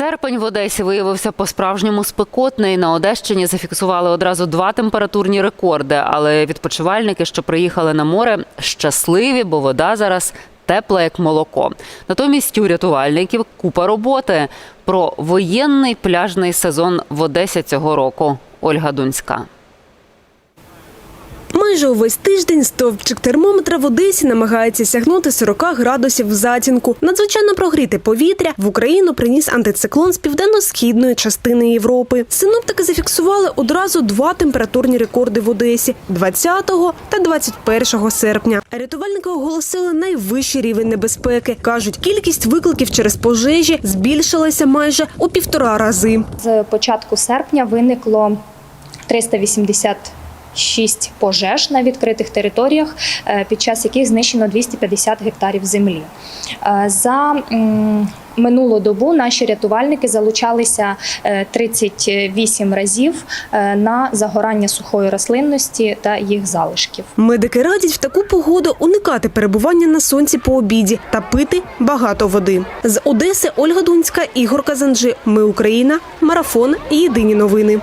Серпень в Одесі виявився по-справжньому спекотний. На Одещині зафіксували одразу два температурні рекорди. Але відпочивальники, що приїхали на море, щасливі, бо вода зараз тепла, як молоко. Натомість у рятувальників купа роботи про воєнний пляжний сезон в Одесі цього року. Ольга Дунська. Майже увесь тиждень стовпчик термометра в Одесі намагається сягнути 40 градусів в затінку. Надзвичайно прогріте повітря в Україну приніс антициклон з південно-східної частини Європи. Синоптики зафіксували одразу два температурні рекорди в Одесі 20 та 21 серпня. Рятувальники оголосили найвищий рівень небезпеки. кажуть, кількість викликів через пожежі збільшилася майже у півтора рази. З початку серпня виникло 386 пожеж на відкритих територіях, е, під час яких знищено 250 гектарів землі. Е, За минулу добу наші рятувальники залучалися е, 38 разів е, на загорання сухої рослинності та їх залишків. Медики радять в таку погоду уникати перебування на сонці по обіді та пити багато води. З Одеси Ольга Дунська, Ігор Казанджи. Ми Україна. Марафон. Єдині новини.